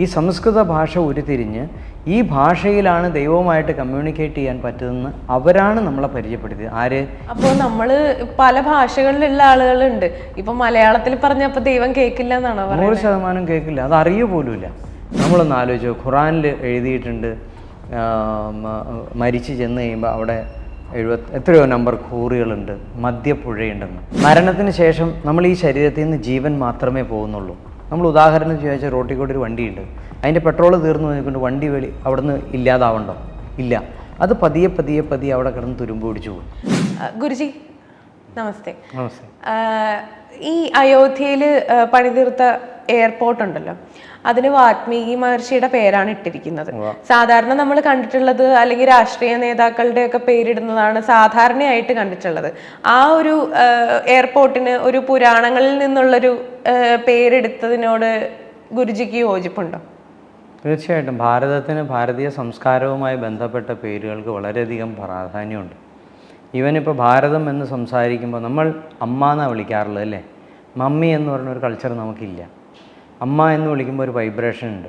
ഈ സംസ്കൃത ഭാഷ ഉരുത്തിരിഞ്ഞ് ഈ ഭാഷയിലാണ് ദൈവവുമായിട്ട് കമ്മ്യൂണിക്കേറ്റ് ചെയ്യാൻ പറ്റുമെന്ന് അവരാണ് നമ്മളെ പരിചയപ്പെടുത്തിയത്. ആര്? അപ്പോൾ നമ്മൾ പല ഭാഷകളിലുള്ള ആളുകളുണ്ട്. ഇപ്പൊ മലയാളത്തിൽ പറഞ്ഞപ്പോൾ ദൈവം കേൾക്കില്ല എന്നാണ് നൂറ് ശതമാനം കേൾക്കില്ല അത് അറിയ പോലുമില്ല. നമ്മളൊന്ന് ആലോചിച്ചു ഖുറാനിൽ എഴുതിയിട്ടുണ്ട് മരിച്ചു ചെന്ന് കഴിയുമ്പോൾ അവിടെ എഴുപത്തി എത്രയോ നമ്പർ കൂറുകളുണ്ട്. മദ്യപ്പുഴയുണ്ടെന്ന്. മരണത്തിന് ശേഷം നമ്മൾ ഈ ശരീരത്തിൽ നിന്ന് ജീവൻ മാത്രമേ പോകുന്നുള്ളൂ. നമ്മൾ ഉദാഹരണം ചോദിച്ചാൽ റോട്ടിൽ കൂടി ഒരു വണ്ടിയുണ്ട്. അതിന്റെ പെട്രോൾ തീർന്നു നിൽക്കുന്നുണ്ട്. വണ്ടി വെളി അവിടെ നിന്ന് ഇല്ലാതാവണ്ടോ? ഇല്ല. അത് പതിയെ പതിയെ പതിയെ അവിടെ കിടന്ന് തുരുമ്പ് പിടിച്ചു പോകും ഗുരുജി നമസ്തേ. നമസ്തേ. ഈ അയോധ്യയിൽ പണിതീർത്ത എയർപോർട്ട് ഉണ്ടല്ലോ അതിന് വാത്മീകി മഹർഷിയുടെ പേരാണ് ഇട്ടിരിക്കുന്നത്. സാധാരണ നമ്മൾ കണ്ടിട്ടുള്ളത് അല്ലെങ്കിൽ രാഷ്ട്രീയ നേതാക്കളുടെ ഒക്കെ പേരിടുന്നതാണ് സാധാരണയായിട്ട് കണ്ടിട്ടുള്ളത്. ആ ഒരു എയർപോർട്ടിന് ഒരു പുരാണങ്ങളിൽ നിന്നുള്ളൊരു പേരെടുത്തതിനോട് ഗുരുജിക്ക് യോജിപ്പുണ്ടോ? തീർച്ചയായിട്ടും. ഭാരതത്തിന് ഭാരതീയ സംസ്കാരവുമായി ബന്ധപ്പെട്ട പേരുകൾക്ക് വളരെയധികം പ്രാധാന്യമുണ്ട്. ഇവനിപ്പോൾ ഭാരതം എന്ന് സംസാരിക്കുമ്പോൾ നമ്മൾ അമ്മ എന്നാണ് വിളിക്കാറുള്ളത് അല്ലേ? മമ്മി എന്ന് പറഞ്ഞൊരു കൾച്ചർ നമുക്കില്ല. അമ്മ എന്ന് വിളിക്കുമ്പോൾ ഒരു വൈബ്രേഷൻ ഉണ്ട്.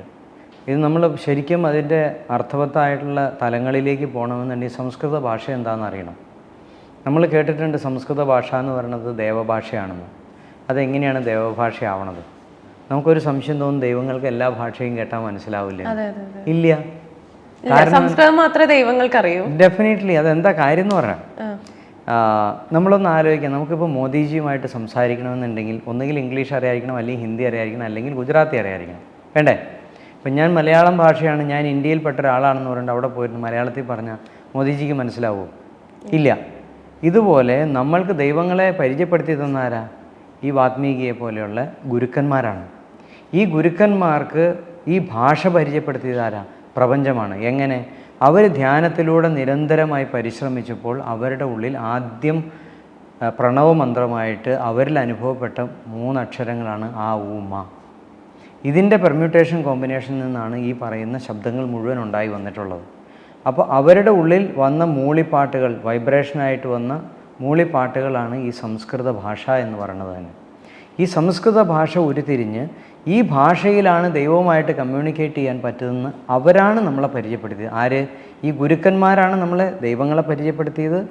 ഇത് നമ്മൾ ശരിക്കും അതിന്റെ അർത്ഥവത്തായിട്ടുള്ള തലങ്ങളിലേക്ക് പോകണമെന്നുണ്ടെങ്കിൽ സംസ്കൃത ഭാഷ എന്താണെന്ന് അറിയണം. നമ്മൾ കേട്ടിട്ടുണ്ട് സംസ്കൃത ഭാഷ എന്ന് പറയുന്നത് ദേവഭാഷയാണെന്ന്. അതെങ്ങനെയാണ് ദേവഭാഷയാവണത്? നമുക്കൊരു സംശയം തോന്നും ദൈവങ്ങൾക്ക് എല്ലാ ഭാഷയും കേട്ടാൽ മനസ്സിലാവില്ല? ഇല്ല. സംസ്കൃതം മാത്രമേ ദൈവങ്ങൾക്ക് അറിയൂ ഡെഫിനറ്റ്ലി അതെന്താ കാര്യം എന്ന് പറഞ്ഞാൽ ആ. നമ്മളൊന്ന് ആലോചിക്കാം. നമുക്കിപ്പോൾ മോദിജിയുമായിട്ട് സംസാരിക്കണമെന്നുണ്ടെങ്കിൽ ഒന്നുകിൽ ഇംഗ്ലീഷ് അറിയായിരിക്കണം അല്ലെങ്കിൽ ഹിന്ദി അറിയായിരിക്കണം അല്ലെങ്കിൽ ഗുജറാത്തി അറിയായിരിക്കണം. വേണ്ടേ? ഇപ്പം ഞാൻ മലയാളം ഭാഷയാണ് ഞാൻ ഇന്ത്യയിൽപ്പെട്ട ഒരാളാണെന്ന് പറഞ്ഞിട്ട് അവിടെ പോയിട്ട് മലയാളത്തിൽ പറഞ്ഞാൽ മോദിജിക്ക് മനസ്സിലാവുമോ ഇല്ല. ഇതുപോലെ നമ്മൾക്ക് ദൈവങ്ങളെ പരിചയപ്പെടുത്തി തന്നാരാ ഈ വാത്മീകിയെ പോലെയുള്ള ഗുരുക്കന്മാരാണ്. ഈ ഗുരുക്കന്മാർക്ക് ഈ ഭാഷ പരിചയപ്പെടുത്തിയതാരാ പ്രപഞ്ചമാണ്. എങ്ങനെ? അവർ ധ്യാനത്തിലൂടെ നിരന്തരമായി പരിശ്രമിച്ചപ്പോൾ അവരുടെ ഉള്ളിൽ ആദ്യം പ്രണവമന്ത്രമായിട്ട് അവരിൽ അനുഭവപ്പെട്ട മൂന്നക്ഷരങ്ങളാണ് ആ ഊമ ഇതിന്റെ പെർമ്യൂട്ടേഷൻ കോമ്പിനേഷനിൽ നിന്നാണ് ഈ പറയുന്ന ശബ്ദങ്ങൾ മുഴുവൻ ഉണ്ടായി വന്നിട്ടുള്ളത്. അപ്പോൾ അവരുടെ ഉള്ളിൽ വന്ന മൂളിപ്പാട്ടുകൾ വൈബ്രേഷനായിട്ട് വന്ന മൂളിപ്പാട്ടുകളാണ് ഈ സംസ്കൃത ഭാഷ എന്ന് പറയുന്നത് തന്നെ. ഈ സംസ്കൃത ഭാഷ ഉരുത്തിരിഞ്ഞ് ഈ ഭാഷയിലാണ് ദൈവവുമായിട്ട് കമ്മ്യൂണിക്കേറ്റ് ചെയ്യാൻ പറ്റുന്നതെന്ന് അവരാണ് നമ്മളെ പരിചയപ്പെടുത്തിയത്. ആര്? ഈ ഗുരുക്കന്മാരാണ് നമ്മളെ ദൈവങ്ങളെ പരിചയപ്പെടുത്തിയത്.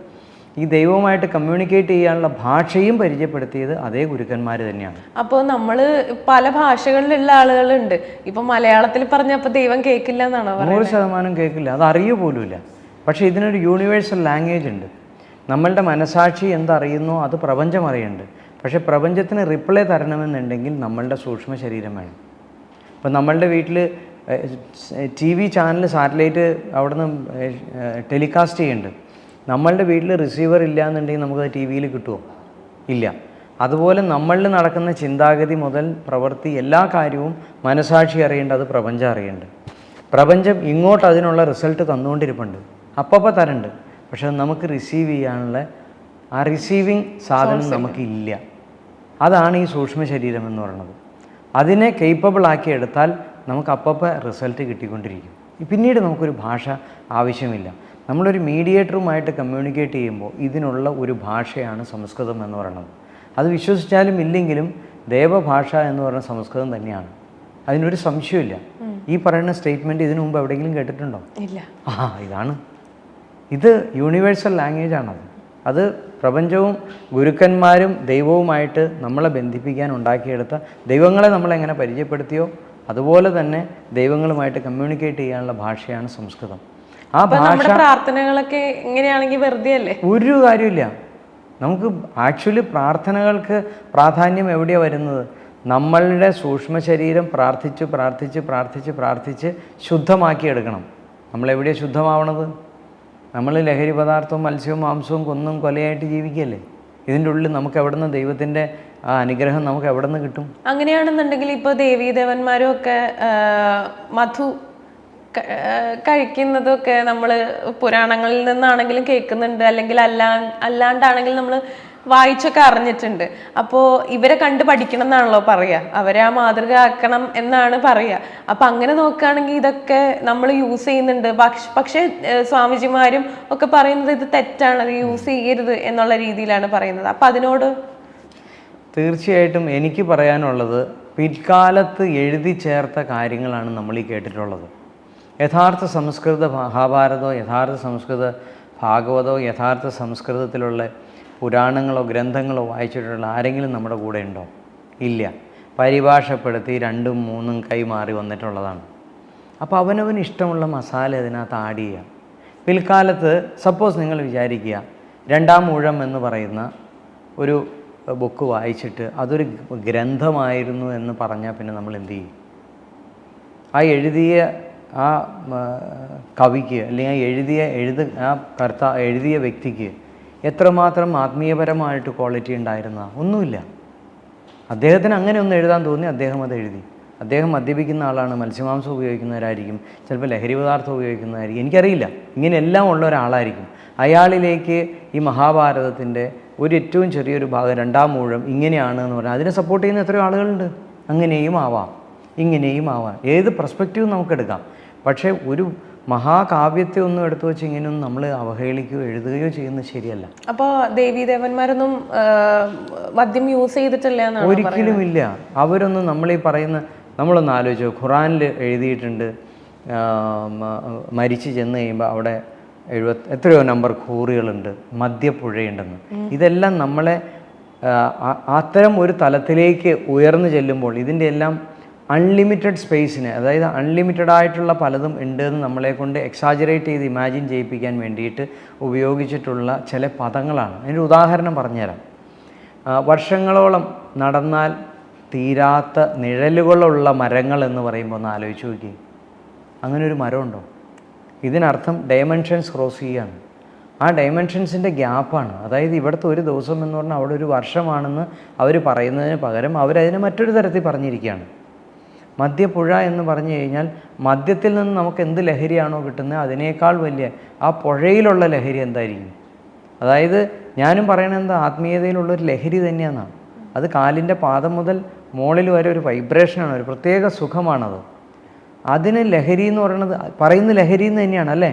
ഈ ദൈവവുമായിട്ട് കമ്മ്യൂണിക്കേറ്റ് ചെയ്യാനുള്ള ഭാഷയും പരിചയപ്പെടുത്തിയത് അതേ ഗുരുക്കന്മാർ തന്നെയാണ്. അപ്പോൾ നമ്മൾ പല ഭാഷകളിലുള്ള ആളുകളുണ്ട്. ഇപ്പൊ മലയാളത്തിൽ പറഞ്ഞപ്പോ ദൈവം കേൾക്കില്ല എന്നാണോ നൂറ് ശതമാനം കേൾക്കില്ല അത് അറിയ പോലുമില്ല. പക്ഷേ ഇതിനൊരു യൂണിവേഴ്സൽ ലാംഗ്വേജ് ഉണ്ട്. നമ്മളുടെ മനസാക്ഷി എന്തറിയുന്നോ അത് പ്രപഞ്ചം അറിയുന്നുണ്ട് പക്ഷേ പ്രപഞ്ചത്തിന് റിപ്ലൈ തരണമെന്നുണ്ടെങ്കിൽ നമ്മളുടെ സൂക്ഷ്മ ശരീരം വേണം. ഇപ്പം നമ്മളുടെ വീട്ടിൽ ടി വി ചാനൽ സാറ്റലൈറ്റ് അവിടുന്ന് ടെലികാസ്റ്റ് ചെയ്യുന്നുണ്ട്. നമ്മളുടെ വീട്ടിൽ റിസീവർ ഇല്ല എന്നുണ്ടെങ്കിൽ നമുക്കത് ടി വിയിൽ കിട്ടുമോ ഇല്ല. അതുപോലെ നമ്മളിൽ നടക്കുന്ന ചിന്താഗതി മുതൽ പ്രവൃത്തി എല്ലാ കാര്യവും മനസാക്ഷി അറിയേണ്ടത് പ്രപഞ്ചം അറിയേണ്ടത് പ്രപഞ്ചം ഇങ്ങോട്ട് അതിനുള്ള റിസൾട്ട് തന്നുകൊണ്ടിരിപ്പുണ്ട്. അപ്പപ്പോൾ തരണ്ട്. പക്ഷെ നമുക്ക് റിസീവ് ചെയ്യാനുള്ള ആ റിസീവിങ് സാധനം നമുക്കില്ല. അതാണ് ഈ സൂക്ഷ്മ ശരീരം എന്ന് പറയുന്നത്. അതിനെ കേപ്പബിൾ ആക്കി എടുത്താൽ നമുക്ക് അപ്പപ്പോൾ റിസൾട്ട് കിട്ടിക്കൊണ്ടിരിക്കും. പിന്നീട് നമുക്കൊരു ഭാഷ ആവശ്യമില്ല. നമ്മളൊരു മീഡിയേറ്ററുമായിട്ട് കമ്മ്യൂണിക്കേറ്റ് ചെയ്യുമ്പോൾ ഇതിനുള്ള ഒരു ഭാഷയാണ് സംസ്കൃതം എന്ന് പറയുന്നത്. അത് വിശ്വസിച്ചാലും ഇല്ലെങ്കിലും ദേവഭാഷ എന്ന് പറയുന്ന സംസ്കൃതം തന്നെയാണ്. അതിനൊരു സംശയമില്ല ഈ പറയുന്ന സ്റ്റേറ്റ്മെന്റ് ഇതിനു മുമ്പ് എവിടെയെങ്കിലും കേട്ടിട്ടുണ്ടോ? ഇല്ല. ആ ഇതാണ്. ഇത് യൂണിവേഴ്സൽ ലാംഗ്വേജ് ആണത്. അത് പ്രപഞ്ചവും ഗുരുക്കന്മാരും ദൈവവുമായിട്ട് നമ്മളെ ബന്ധിപ്പിക്കാൻ ഉണ്ടാക്കിയെടുത്ത ദൈവങ്ങളെ നമ്മളെങ്ങനെ പരിചയപ്പെടുത്തിയോ അതുപോലെ തന്നെ ദൈവങ്ങളുമായിട്ട് കമ്മ്യൂണിക്കേറ്റ് ചെയ്യാനുള്ള ഭാഷയാണ് സംസ്കൃതം. ആ ഭാഷ പ്രാർത്ഥനകളൊക്കെ ഇങ്ങനെയാണെങ്കിൽ വെറുതെ അല്ലേ ഒരു കാര്യമില്ല നമുക്ക് ആക്ച്വലി പ്രാർത്ഥനകൾക്ക് പ്രാധാന്യം എവിടെയാണ് വരുന്നത്? നമ്മളുടെ സൂക്ഷ്മ ശരീരം പ്രാർത്ഥിച്ച് പ്രാർത്ഥിച്ച് പ്രാർത്ഥിച്ച് പ്രാർത്ഥിച്ച് ശുദ്ധമാക്കിയെടുക്കണം. നമ്മളെവിടെയാണ് ശുദ്ധമാവണത്? നമ്മൾ ലഹരി പദാർത്ഥവും മത്സ്യവും മാംസവും കൊന്നും കൊലയായിട്ട് ജീവിക്കല്ലേ ഇതിന്റെ ഉള്ളിൽ നമുക്ക് എവിടെ നിന്ന് ദൈവത്തിന്റെ ആ അനുഗ്രഹം നമുക്ക് എവിടെ നിന്ന് കിട്ടും? അങ്ങനെയാണെന്നുണ്ടെങ്കിൽ ഇപ്പോൾ ദേവീദേവന്മാരും ഒക്കെ മധു കഴിക്കുന്നതൊക്കെ നമ്മൾ പുരാണങ്ങളിൽ നിന്നാണെങ്കിലും കേൾക്കുന്നുണ്ട്. അല്ലെങ്കിൽ അല്ലാ അല്ലാണ്ടാണെങ്കിലും നമ്മൾ വായിച്ചൊക്കെ അറിഞ്ഞിട്ടുണ്ട്. അപ്പോൾ ഇവരെ കണ്ട് പഠിക്കണം എന്നാണല്ലോ പറയുക അവരെ ആ മാതൃക ആക്കണം എന്നാണ് പറയുക അപ്പൊ അങ്ങനെ നോക്കുകയാണെങ്കിൽ ഇതൊക്കെ നമ്മൾ യൂസ് ചെയ്യുന്നുണ്ട്. പക്ഷെ പക്ഷേ സ്വാമിജിമാരും ഒക്കെ പറയുന്നത് ഇത് തെറ്റാണ്. അത് യൂസ് ചെയ്യരുത് എന്നുള്ള രീതിയിലാണ് പറയുന്നത്. അപ്പൊ അതിനോട്? തീർച്ചയായിട്ടും എനിക്ക് പറയാനുള്ളത് പിൽക്കാലത്ത് എഴുതി ചേർത്ത കാര്യങ്ങളാണ് നമ്മൾ ഈ കേട്ടിട്ടുള്ളത്. യഥാർത്ഥ സംസ്കൃത മഹാഭാരതമോ യഥാർത്ഥ സംസ്കൃത ഭാഗവതോ യഥാർത്ഥ സംസ്കൃതത്തിലുള്ള പുരാണങ്ങളോ ഗ്രന്ഥങ്ങളോ വായിച്ചിട്ടുള്ള ആരെങ്കിലും നമ്മുടെ കൂടെ ഉണ്ടോ? ഇല്ല. പരിഭാഷപ്പെടുത്തി രണ്ടും മൂന്നും കൈമാറി വന്നിട്ടുള്ളതാണ്. അപ്പോൾ അവനവന് ഇഷ്ടമുള്ള മസാല ഇതിനകത്ത് ആഡ് ചെയ്യുക. പിൽക്കാലത്ത് സപ്പോസ് നിങ്ങൾ വിചാരിക്കുക രണ്ടാം മൂഴം എന്ന് പറയുന്ന ഒരു ബുക്ക് വായിച്ചിട്ട് അതൊരു ഗ്രന്ഥമായിരുന്നു എന്ന് പറഞ്ഞാൽ പിന്നെ നമ്മൾ എന്തു ചെയ്യും? ആ എഴുതിയ ആ കവിക്ക് അല്ലെങ്കിൽ ആ എഴുതിയ എഴുത ആ കർത്ത എഴുതിയ വ്യക്തിക്ക് എത്രമാത്രം ആത്മീയപരമായിട്ട് ക്വാളിറ്റി ഉണ്ടായിരുന്ന? ഒന്നുമില്ല. അദ്ദേഹത്തിന് അങ്ങനെ ഒന്ന് എഴുതാൻ തോന്നി അദ്ദേഹം അത് എഴുതി. അദ്ദേഹം മദ്യപിക്കുന്ന ആളാണ് മത്സ്യമാംസം ഉപയോഗിക്കുന്നവരായിരിക്കും ചിലപ്പോൾ ലഹരി പദാർത്ഥം ഉപയോഗിക്കുന്നതായിരിക്കും എനിക്കറിയില്ല. ഇങ്ങനെയെല്ലാം ഉള്ള ഒരാളായിരിക്കും. അയാളിലേക്ക് ഈ മഹാഭാരതത്തിന്റെ ഒരു ഏറ്റവും ചെറിയൊരു ഭാഗം രണ്ടാം മൂഴം ഇങ്ങനെയാണ് എന്ന് പറഞ്ഞാൽ അതിനെ സപ്പോർട്ട് ചെയ്യുന്ന എത്രയോ ആളുകളുണ്ട്. അങ്ങനെയും ആവാം ഇങ്ങനെയും ആവാം. ഏത് പെർസ്പെക്റ്റീവും നമുക്കെടുക്കാം പക്ഷേ ഒരു മഹാകാവ്യത്തെ ഒന്നും എടുത്തു വെച്ച് ഇങ്ങനെയൊന്നും നമ്മൾ അവഹേളിക്കുകയോ എഴുതുകയോ ചെയ്യുന്നത് ശരിയല്ല. അപ്പോൾ ദേവീദേവന്മാരൊന്നും മദ്യം യൂസ് ചെയ്തിട്ടില്ല ഒരിക്കലും ഇല്ല. അവരൊന്നും നമ്മളീ പറയുന്ന നമ്മളൊന്ന് ആലോചിച്ചു ഖുറാനിൽ എഴുതിയിട്ടുണ്ട് മരിച്ചു ചെന്ന് കഴിയുമ്പോൾ അവിടെ എഴുപത് എത്രയോ നമ്പർ കൂറികളുണ്ട് മദ്യപ്പുഴയുണ്ടെന്ന്. ഇതെല്ലാം നമ്മളെ അത്തരം ഒരു തലത്തിലേക്ക് ഉയർന്നു ചെല്ലുമ്പോൾ ഇതിന്റെ എല്ലാം അൺലിമിറ്റഡ് സ്പേസിന് അതായത് അൺലിമിറ്റഡ് ആയിട്ടുള്ള പലതും ഉണ്ട് എന്ന് നമ്മളെ കൊണ്ട് എക്സാജറേറ്റ് ചെയ്ത് ഇമാജിൻ ചെയ്യിപ്പിക്കാൻ വേണ്ടിയിട്ട് ഉപയോഗിച്ചിട്ടുള്ള ചില പദങ്ങളാണ്. അതിന്റെ ഉദാഹരണം പറഞ്ഞുതരാം. വർഷങ്ങളോളം നടന്നാൽ തീരാത്ത നിഴലുകളുള്ള മരങ്ങൾ എന്ന് പറയുമ്പോൾ ഒന്ന് ആലോചിച്ച് നോക്കി അങ്ങനെ ഒരു മരമുണ്ടോ? ഇതിനർത്ഥം ഡയമെൻഷൻസ് ക്രോസ് ചെയ്യുകയാണ് ആ ഡയമെൻഷൻസിന്റെ ഗ്യാപ്പാണ് അതായത് ഇവിടുത്തെ ഒരു ദിവസം എന്ന് പറഞ്ഞാൽ അവിടെ ഒരു വർഷമാണെന്ന് അവർ പറയുന്നതിന് പകരം അവരതിനെ മറ്റൊരു തരത്തിൽ പറഞ്ഞിരിക്കുകയാണ്. മദ്യപ്പുഴ എന്ന് പറഞ്ഞു കഴിഞ്ഞാൽ മദ്യത്തിൽ നിന്ന് നമുക്ക് എന്ത് ലഹരിയാണോ കിട്ടുന്നത് അതിനേക്കാൾ വലിയ ആ പുഴയിലുള്ള ലഹരി എന്തായിരിക്കും? അതായത് ഞാനും പറയണത് എന്താ? ആത്മീയതയിലുള്ളൊരു ലഹരി തന്നെയാണ് അത് കാലിന്റെ പാദം മുതൽ മുകളിൽ വരെ ഒരു വൈബ്രേഷനാണ് ഒരു പ്രത്യേക സുഖമാണത്. അതിന് ലഹരി എന്ന് പറയുന്നത് പറയുന്ന ലഹരി എന്ന് തന്നെയാണ് അല്ലേ?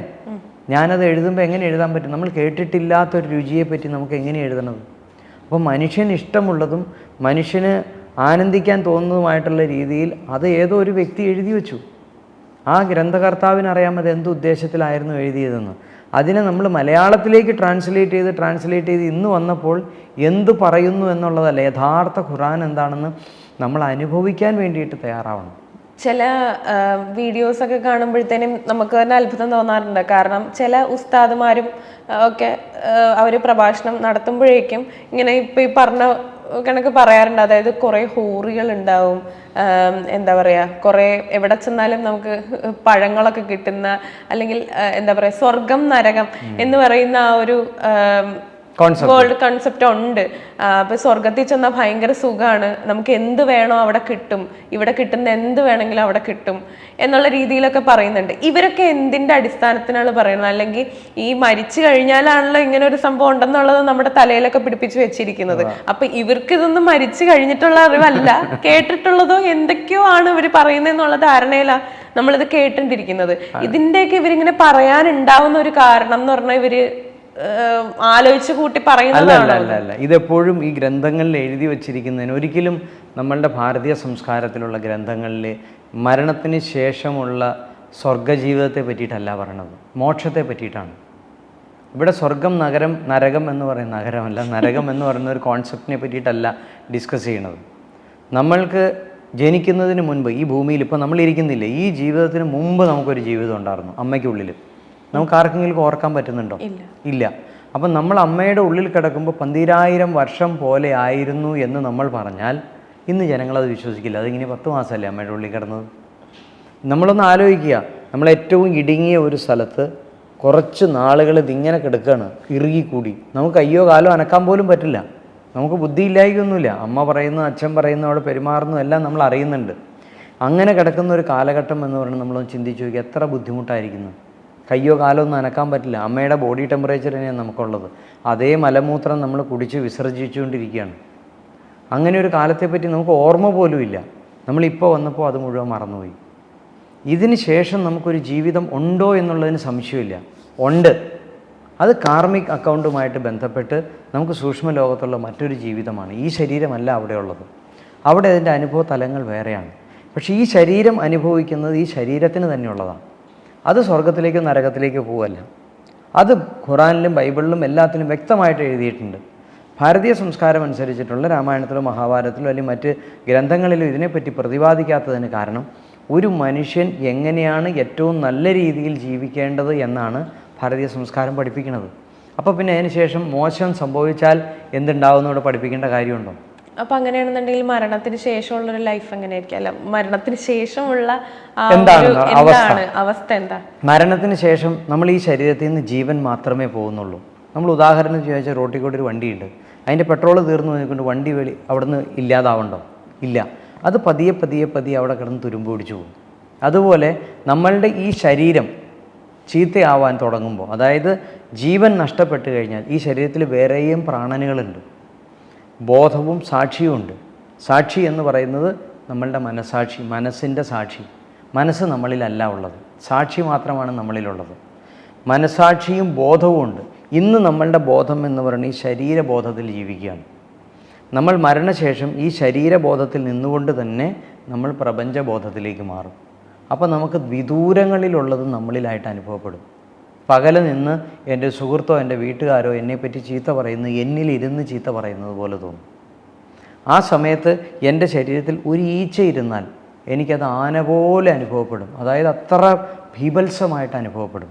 ഞാനത് എഴുതുമ്പോൾ എങ്ങനെ എഴുതാൻ പറ്റും? നമ്മൾ കേട്ടിട്ടില്ലാത്തൊരു രുചിയെപ്പറ്റി നമുക്ക് എങ്ങനെ എഴുതണത്? അപ്പോൾ മനുഷ്യന് ഇഷ്ടമുള്ളതും മനുഷ്യന് ആനന്ദിക്കാൻ തോന്നുന്നതുമായിട്ടുള്ള രീതിയിൽ അത് ഏതോ ഒരു വ്യക്തി എഴുതി വെച്ചു. ആ ഗ്രന്ഥകർത്താവിന് അറിയാം അത് എന്ത് ഉദ്ദേശത്തിലായിരുന്നു എഴുതിയതെന്ന്. അതിനെ നമ്മൾ മലയാളത്തിലേക്ക് ട്രാൻസ്ലേറ്റ് ചെയ്ത് ട്രാൻസ്ലേറ്റ് ചെയ്ത് ഇന്ന് വന്നപ്പോൾ എന്ത് പറയുന്നു എന്നുള്ളതല്ല. യഥാർത്ഥ ഖുറാൻ എന്താണെന്ന് നമ്മൾ അനുഭവിക്കാൻ വേണ്ടിയിട്ട് തയ്യാറാവണം. ചില വീഡിയോസ് ഒക്കെ കാണുമ്പോഴത്തേനും നമുക്ക് തന്നെ അത്ഭുതം തോന്നാറുണ്ട്. കാരണം ചില ഉസ്താദുമാരും ഒക്കെ അവർ പ്രഭാഷണം നടത്തുമ്പോഴേക്കും ഇങ്ങനെ ഇപ്പം ഈ പറഞ്ഞ കണക്ക് പറയാറുണ്ട്. അതായത് കുറേ ഹൂറികൾ ഉണ്ടാവും. എന്താ പറയുക കുറേ എവിടെ ചെന്നാലും നമുക്ക് പഴങ്ങളൊക്കെ കിട്ടുന്ന അല്ലെങ്കിൽ എന്താ പറയുക സ്വർഗം നരകം എന്ന് പറയുന്ന ആ ഒരു വേൾഡ് കൺസെപ്റ്റ് ഉണ്ട്. അപ്പൊ സ്വർഗത്തിൽ ചെന്നാൽ ഭയങ്കര സുഖമാണ് നമുക്ക് എന്ത് വേണോ അവിടെ കിട്ടും. ഇവിടെ കിട്ടുന്ന എന്ത് വേണമെങ്കിലും അവിടെ കിട്ടും എന്നുള്ള രീതിയിലൊക്കെ പറയുന്നുണ്ട്. ഇവരൊക്കെ എന്തിന്റെ അടിസ്ഥാനത്തിനാണ് പറയുന്നത്? അല്ലെങ്കിൽ ഈ മരിച്ചു കഴിഞ്ഞാലാണല്ലോ ഇങ്ങനെ ഒരു സംഭവം ഉണ്ടെന്നുള്ളത് നമ്മുടെ തലയിലൊക്കെ പിടിപ്പിച്ചു വെച്ചിരിക്കുന്നത്. അപ്പൊ ഇവർക്ക് ഇതൊന്നും മരിച്ചു കഴിഞ്ഞിട്ടുള്ള അറിവല്ല. കേട്ടിട്ടുള്ളതോ എന്തൊക്കെയോ ആണ് ഇവർ പറയുന്നതെന്നുള്ള ധാരണയിലാണ് നമ്മളിത് കേട്ടിട്ടിരിക്കുന്നത്. ഇതിന്റെയൊക്കെ ഇവരിങ്ങനെ പറയാനുണ്ടാവുന്ന ഒരു കാരണം എന്ന് പറഞ്ഞാൽ ഇവർ ആലോചിച്ച് കൂട്ടി പറയുന്നതാണ് ഇതെപ്പോഴും ഈ ഗ്രന്ഥങ്ങളിൽ എഴുതി വച്ചിരിക്കുന്നതിന് ഒരിക്കലും നമ്മളുടെ ഭാരതീയ സംസ്കാരത്തിലുള്ള ഗ്രന്ഥങ്ങളിൽ മരണത്തിന് ശേഷമുള്ള സ്വർഗജീവിതത്തെ പറ്റിയിട്ടല്ല പറയണത്. മോക്ഷത്തെ പറ്റിയിട്ടാണ്. ഇവിടെ സ്വർഗം നഗരം നരകം എന്ന് പറയുന്ന നഗരമല്ല നരകം എന്ന് പറയുന്ന ഒരു കോൺസെപ്റ്റിനെ പറ്റിയിട്ടല്ല ഡിസ്കസ് ചെയ്യണത്. നമ്മൾക്ക് ജനിക്കുന്നതിന് മുൻപ് ഈ ഭൂമിയിൽ ഇപ്പോൾ നമ്മൾ ഇരിക്കുന്നില്ല ഈ ജീവിതത്തിന് മുമ്പ് നമുക്കൊരു ജീവിതം ഉണ്ടായിരുന്നു അമ്മയ്ക്കുള്ളിൽ നമുക്ക് ആർക്കെങ്കിലും ഓർക്കാൻ പറ്റുന്നുണ്ടോ? ഇല്ല. അപ്പം നമ്മൾ അമ്മയുടെ ഉള്ളിൽ കിടക്കുമ്പോൾ പന്തിരായിരം വർഷം പോലെ ആയിരുന്നു എന്ന് നമ്മൾ പറഞ്ഞാൽ ഇന്ന് ജനങ്ങളത് വിശ്വസിക്കില്ല. അതിങ്ങനെ പത്ത് മാസമല്ലേ അമ്മയുടെ ഉള്ളിൽ കിടന്നത്? നമ്മളൊന്ന് ആലോചിക്കുക. നമ്മൾ ഏറ്റവും ഇടുങ്ങിയ ഒരു സ്ഥലത്ത് കുറച്ച് നാളുകൾ ഇതിങ്ങനെ കിടക്കുകയാണ് ഇറുകിക്കൂടി. നമുക്ക് അയ്യോ കാലോ അനക്കാൻ പോലും പറ്റില്ല. നമുക്ക് ബുദ്ധിയില്ലായിക്കൊന്നുമില്ല അമ്മ പറയുന്നു അച്ഛൻ പറയുന്നു അവിടെ പെരുമാറുന്നു എല്ലാം നമ്മൾ അറിയുന്നുണ്ട്. അങ്ങനെ കിടക്കുന്ന ഒരു കാലഘട്ടം എന്ന് പറഞ്ഞാൽ നമ്മളൊന്ന് ചിന്തിച്ച് നോക്കി എത്ര ബുദ്ധിമുട്ടായിരിക്കുന്നു. കയ്യോ കാലോ ഒന്നും അനക്കാൻ പറ്റില്ല. അമ്മയുടെ ബോഡി ടെമ്പറേച്ചർ തന്നെയാണ് നമുക്കുള്ളത്. അതേ മലമൂത്രം നമ്മൾ കുടിച്ച് വിസർജിച്ചുകൊണ്ടിരിക്കുകയാണ്. അങ്ങനെ ഒരു കാലത്തെപ്പറ്റി നമുക്ക് ഓർമ്മ പോലും ഇല്ല. നമ്മളിപ്പോൾ വന്നപ്പോൾ അത് മുഴുവൻ മറന്നുപോയി. ഇതിന് ശേഷം നമുക്കൊരു ജീവിതം ഉണ്ടോ എന്നുള്ളതിന് സംശയമില്ല. ഉണ്ട്. അത് കാർമിക് അക്കൗണ്ടുമായിട്ട് ബന്ധപ്പെട്ട് നമുക്ക് സൂക്ഷ്മ ലോകത്തുള്ള മറ്റൊരു ജീവിതമാണ്. ഈ ശരീരമല്ല അവിടെയുള്ളത്. അവിടെ അതിന്റെ അനുഭവ തലങ്ങൾ വേറെയാണ്. പക്ഷേ ഈ ശരീരം അനുഭവിക്കുന്നത് ഈ ശരീരത്തിന് തന്നെയുള്ളതാണ്. അത് സ്വർഗത്തിലേക്കും നരകത്തിലേക്കോ പോവല്ല. അത് ഖുറാനിലും ബൈബിളിലും എല്ലാത്തിലും വ്യക്തമായിട്ട് എഴുതിയിട്ടുണ്ട്. ഭാരതീയ സംസ്കാരം അനുസരിച്ചിട്ടുള്ള രാമായണത്തിലോ മഹാഭാരതത്തിലോ അല്ലെങ്കിൽ മറ്റ് ഗ്രന്ഥങ്ങളിലോ ഇതിനെപ്പറ്റി പ്രതിപാദിക്കാത്തതിന് കാരണം ഒരു മനുഷ്യൻ എങ്ങനെയാണ് ഏറ്റവും നല്ല രീതിയിൽ ജീവിക്കേണ്ടത് എന്നാണ് ഭാരതീയ സംസ്കാരം പഠിപ്പിക്കുന്നത്. അപ്പോൾ പിന്നെ അതിനുശേഷം മോശം സംഭവിച്ചാൽ എന്തുണ്ടാവുമെന്നോട് പഠിപ്പിക്കേണ്ട കാര്യമുണ്ടോ? അപ്പൊ അങ്ങനെയാണെന്നുണ്ടെങ്കിൽ മരണത്തിന് ശേഷമുള്ള ഒരു ലൈഫ് എങ്ങനെയായിരിക്കും? അല്ല മരണത്തിന് ശേഷമുള്ള എന്താണ് അവസ്ഥ? എന്താ? മരണത്തിന് ശേഷം നമ്മൾ ഈ ശരീരത്തിൽ നിന്ന് ജീവൻ മാത്രമേ പോകുന്നുള്ളൂ. നമ്മൾ ഉദാഹരണം ചോദിച്ചാൽ റോട്ടിൽ കൂടെ ഒരു വണ്ടിയുണ്ട്. അതിന്റെ പെട്രോൾ തീർന്നു പോയിക്കൊണ്ട് വണ്ടി വെളി അവിടുന്ന് ഇല്ലാതാവണ്ടോ? ഇല്ല. അത് പതിയെ പതിയെ പതിയെ അവിടെ കിടന്ന് തുരുമ്പ് പിടിച്ചു പോകും. അതുപോലെ നമ്മളുടെ ഈ ശരീരം ചീത്തയാവാൻ തുടങ്ങുമ്പോൾ അതായത് ജീവൻ നഷ്ടപ്പെട്ടു കഴിഞ്ഞാൽ ഈ ശരീരത്തിൽ വേറെയും പ്രാണനുകളുണ്ട്. ബോധവും സാക്ഷിയുമുണ്ട് സാക്ഷി എന്ന് പറയുന്നത് നമ്മളുടെ മനസാക്ഷി മനസ്സിന്റെ സാക്ഷി. മനസ്സ് നമ്മളിലല്ല ഉള്ളത്. സാക്ഷി മാത്രമാണ് നമ്മളിലുള്ളത്. മനസാക്ഷിയും ബോധവും ഉണ്ട്. ഇന്ന് നമ്മളുടെ ബോധം എന്ന് പറയുന്നത് ഈ ശരീരബോധത്തിൽ ജീവിക്കുകയാണ്. നമ്മൾ മരണശേഷം ഈ ശരീരബോധത്തിൽ നിന്നുകൊണ്ട് തന്നെ നമ്മൾ പ്രപഞ്ചബോധത്തിലേക്ക് മാറും. അപ്പോൾ നമുക്ക് വിദൂരങ്ങളിലുള്ളത് നമ്മളിലായിട്ട് അനുഭവപ്പെടും. പകൽ നിന്ന് എന്റെ സുഹൃത്തോ എന്റെ വീട്ടുകാരോ എന്നെപ്പറ്റി ചീത്ത പറയുന്നു എന്നിലിരുന്ന് ചീത്ത പറയുന്നത് പോലെ തോന്നും. ആ സമയത്ത് എന്റെ ശരീരത്തിൽ ഒരു ഈച്ച ഇരുന്നാൽ എനിക്കത് ആന പോലെ അനുഭവപ്പെടും. അതായത് അത്ര ഭീഭത്സമായിട്ട് അനുഭവപ്പെടും.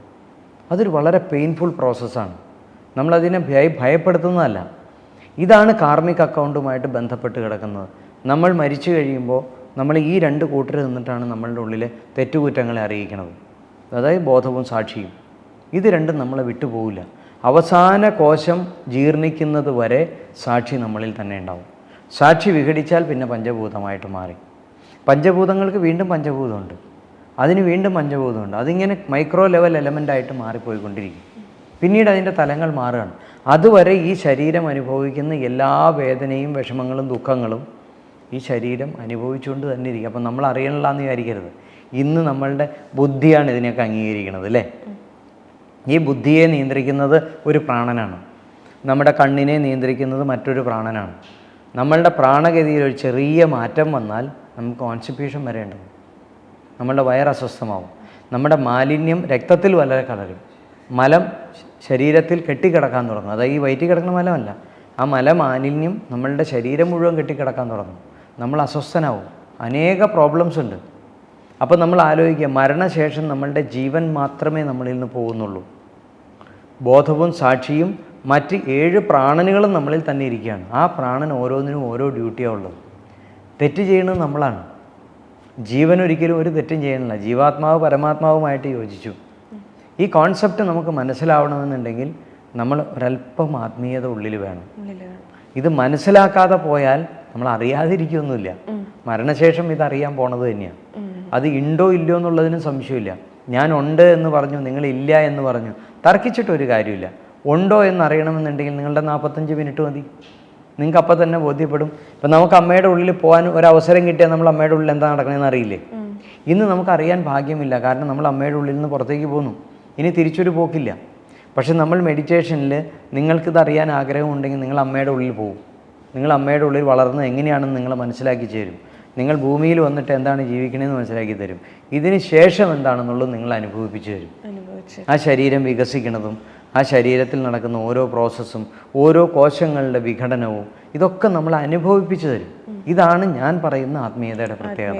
അതൊരു വളരെ പെയിൻഫുൾ പ്രോസസ്സാണ് നമ്മളതിനെ ഭയ ഭയപ്പെടുത്തുന്നതല്ല. ഇതാണ് കാർമിക് അക്കൗണ്ടുമായിട്ട് ബന്ധപ്പെട്ട് കിടക്കുന്നത്. നമ്മൾ മരിച്ചു കഴിയുമ്പോൾ നമ്മൾ ഈ രണ്ട് കൂട്ടർ നിന്നിട്ടാണ് നമ്മളുടെ ഉള്ളിലെ തെറ്റുകുറ്റങ്ങളെ അറിയിക്കുന്നത് അതായത് ബോധവും സാക്ഷിയും. ഇത് രണ്ടും നമ്മളെ വിട്ടുപോകില്ല അവസാന കോശം ജീർണിക്കുന്നത് വരെ സാക്ഷി നമ്മളിൽ തന്നെ ഉണ്ടാവും. സാക്ഷി വിഘടിച്ചാൽ പിന്നെ പഞ്ചഭൂതമായിട്ട് മാറി. പഞ്ചഭൂതങ്ങൾക്ക് വീണ്ടും പഞ്ചഭൂതമുണ്ട്. അതിന് വീണ്ടും പഞ്ചഭൂതമുണ്ട്. അതിങ്ങനെ മൈക്രോ ലെവൽ എലമെന്റായിട്ട് മാറിപ്പോയിക്കൊണ്ടിരിക്കും. പിന്നീട് അതിന്റെ തലങ്ങൾ മാറുകയാണ്. അതുവരെ ഈ ശരീരം അനുഭവിക്കുന്ന എല്ലാ വേദനയും വിഷമങ്ങളും ദുഃഖങ്ങളും ഈ ശരീരം അനുഭവിച്ചുകൊണ്ട് തന്നെ ഇരിക്കും. അപ്പം നമ്മൾ അറിയണില്ലാന്ന് വിചാരിക്കരുത്. ഇന്ന് നമ്മളുടെ ബുദ്ധിയാണ് ഇതിനെയൊക്കെ അംഗീകരിക്കുന്നത് അല്ലേ? ഈ ബുദ്ധിയെ നിയന്ത്രിക്കുന്നത് ഒരു പ്രാണനാണ്. നമ്മുടെ കണ്ണിനെ നിയന്ത്രിക്കുന്നത് മറ്റൊരു പ്രാണനാണ്. നമ്മളുടെ പ്രാണഗതിയിൽ ഒരു ചെറിയ മാറ്റം വന്നാൽ നമുക്ക് കോൺസ്റ്റിപ്യൂഷൻ വരേണ്ടത് നമ്മളുടെ വയർ അസ്വസ്ഥമാവും. നമ്മുടെ മാലിന്യം രക്തത്തിൽ വളരെ കലരും. മലം ശരീരത്തിൽ കെട്ടിക്കിടക്കാൻ തുടങ്ങും. അതായത് ഈ വയറ്റിൽ കിടക്കുന്ന മലമല്ല. ആ മല മാലിന്യം നമ്മളുടെ ശരീരം മുഴുവൻ കെട്ടിക്കിടക്കാൻ തുടങ്ങും. നമ്മൾ അസ്വസ്ഥനാവും. അനേക പ്രോബ്ലംസ് ഉണ്ട്. അപ്പോൾ നമ്മൾ ആലോചിക്കുക മരണശേഷം നമ്മളുടെ ജീവൻ മാത്രമേ നമ്മളിൽ നിന്ന് പോകുന്നുള്ളൂ. ബോധവും സാക്ഷിയും മറ്റ് ഏഴ് പ്രാണനുകളും നമ്മളിൽ തന്നെ ഇരിക്കുകയാണ്. ആ പ്രാണൻ ഓരോന്നിനും ഓരോ ഡ്യൂട്ടിയാണ് ഉള്ളത്. തെറ്റ് ചെയ്യുന്നത് നമ്മളാണ്. ജീവൻ ഒരിക്കലും ഒരു തെറ്റും ചെയ്യണില്ല ജീവാത്മാവ് പരമാത്മാവുമായിട്ട് യോജിച്ചു. ഈ കോൺസെപ്റ്റ് നമുക്ക് മനസ്സിലാവണമെന്നുണ്ടെങ്കിൽ നമ്മൾ ഒരല്പം ആത്മീയത ഉള്ളിൽ വേണം. ഇത് മനസ്സിലാക്കാതെ പോയാൽ നമ്മൾ അറിയാതിരിക്കുകയൊന്നുമില്ല. മരണശേഷം ഇത് അറിയാൻ പോണത് തന്നെയാണ് അത് ഉണ്ടോ ഇല്ലയോ എന്നുള്ളതിനും സംശയമില്ല. ഞാൻ ഉണ്ട് എന്ന് പറഞ്ഞു നിങ്ങൾ ഇല്ല എന്ന് പറഞ്ഞു തർക്കിച്ചിട്ട് ഒരു കാര്യമില്ല. ഉണ്ടോ എന്ന് അറിയണമെന്നുണ്ടെങ്കിൽ നിങ്ങളുടെ നാൽപ്പത്തഞ്ച് മിനിറ്റ് മതി. നിങ്ങൾക്ക് അപ്പം തന്നെ ബോധ്യപ്പെടും. ഇപ്പം നമുക്ക് അമ്മയുടെ ഉള്ളിൽ പോകാൻ ഒരു അവസരം കിട്ടിയാൽ നമ്മൾ അമ്മയുടെ ഉള്ളിൽ എന്താ നടക്കണമെന്ന് അറിയില്ലേ? ഇന്ന് നമുക്ക് അറിയാൻ ഭാഗ്യമില്ല. കാരണം നമ്മൾ അമ്മയുടെ ഉള്ളിൽ നിന്ന് പുറത്തേക്ക് പോന്നു. ഇനി തിരിച്ചൊരു പോക്കില്ല. പക്ഷെ നമ്മൾ മെഡിറ്റേഷനിൽ നിങ്ങൾക്കിത് അറിയാൻ ആഗ്രഹമുണ്ടെങ്കിൽ നിങ്ങൾ അമ്മയുടെ ഉള്ളിൽ പോകും നിങ്ങൾ അമ്മയുടെ ഉള്ളിൽ വളർന്ന് എങ്ങനെയാണെന്ന് നിങ്ങൾ മനസ്സിലാക്കി ചേരും. നിങ്ങൾ ഭൂമിയിൽ വന്നിട്ട് എന്താണ് ജീവിക്കണമെന്ന് മനസ്സിലാക്കി തരും. ഇതിന് ശേഷം എന്താണെന്നുള്ളത് നിങ്ങൾ അനുഭവിപ്പിച്ചു തരും. ആ ശരീരം വികസിക്കുന്നതും ആ ശരീരത്തിൽ നടക്കുന്ന ഓരോ പ്രോസസ്സും ഓരോ കോശങ്ങളുടെ വിഘടനവും ഇതൊക്കെ നമ്മൾ അനുഭവിപ്പിച്ചു തരും. ഇതാണ് ഞാൻ പറയുന്ന ആത്മീയതയുടെ പ്രത്യേകത.